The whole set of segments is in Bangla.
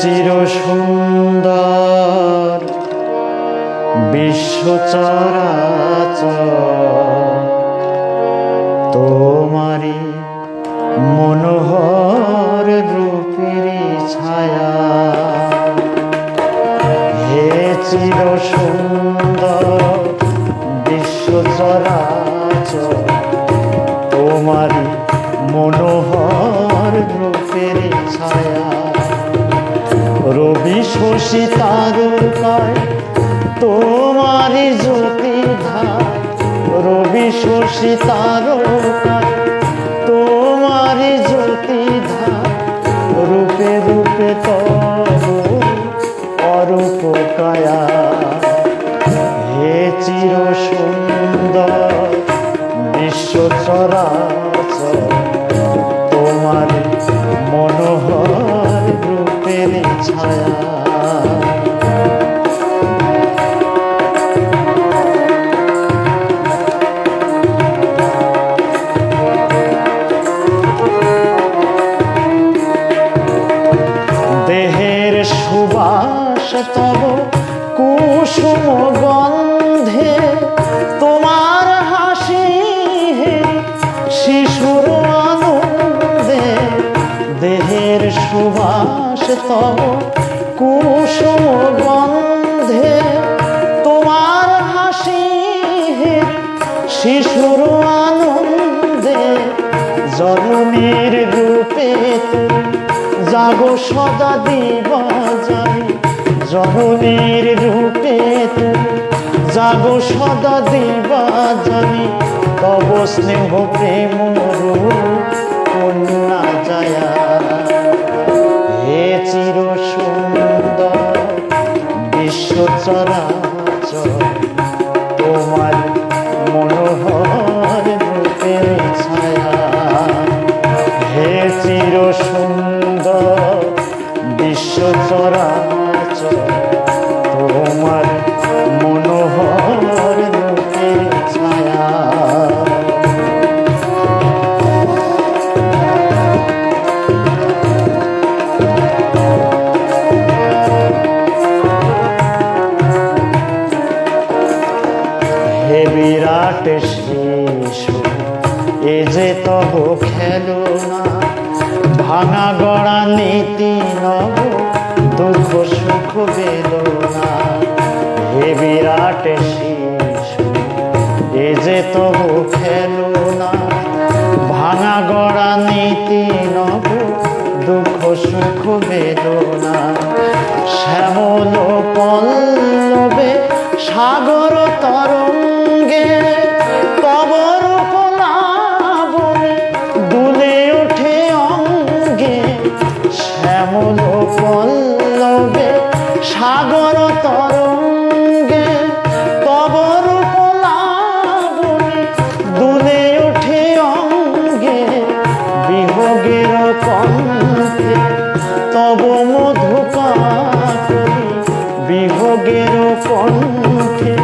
চির সুন্দর বিশ্ব চরাচর তোমারি মনোহর রূপের ছায়া। হে চির সুন্দর বিশ্ব চরাচর তোমারি মনোহর শশী তারকায় তোমারি জ্যোতি ধার রবি শশী তারকায় তব কুসুম গন্ধে। তোমার হাসি শিশুর আনন্দে। দেহের সুবাস তব কুসুম গন্ধে। তোমার হাসি শিশুর আনন্দে। জননীর রূপে জাগো সদা জননীর রূপে জাগো সদা দিবা জানি, তব স্নেহ প্রেম কন্যা যায়া হে চির সুন্দর বিশ্ব তোমার মনোহর রূপের ছায়া। হে চির সুন্দর বিশ্ব শিশু এ যে তব খেলনা, ভাঙা গড়া নীতি নব, দুঃখ সুখ বেদনা। হে বিরাট শিশু, এ যে তব খেলনা, ভাঙা গড়া নীতি নব, দুঃখ সুখ বেদনা। শ্যামল পল্লবে সাগর তরঙ্গে পল্লবে সাগর তরঙ্গে লাবণে দুলে ওঠে অঙ্গে বিভোগের কণ্ঠে তব মধুকাকরি বিভোগের কণ্ঠে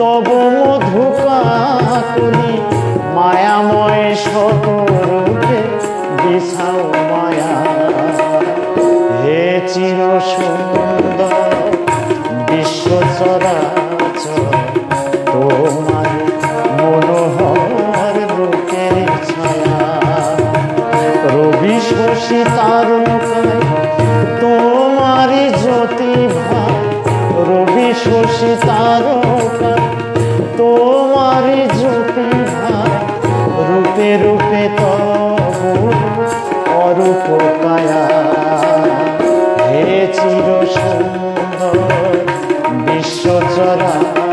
তব মধুকাকরি মায়াময় শতরূপে বিছাও মায়া চির সুন্দর বিশ্ব চরাচর তোমার মনোহর রূপের ছায়া। রবি শশী তারকায় তোমারি জ্যোতি ভাই রবি শশী তারকায় তোমারি জ্যোতি ভাই রূপে রূপে কায়া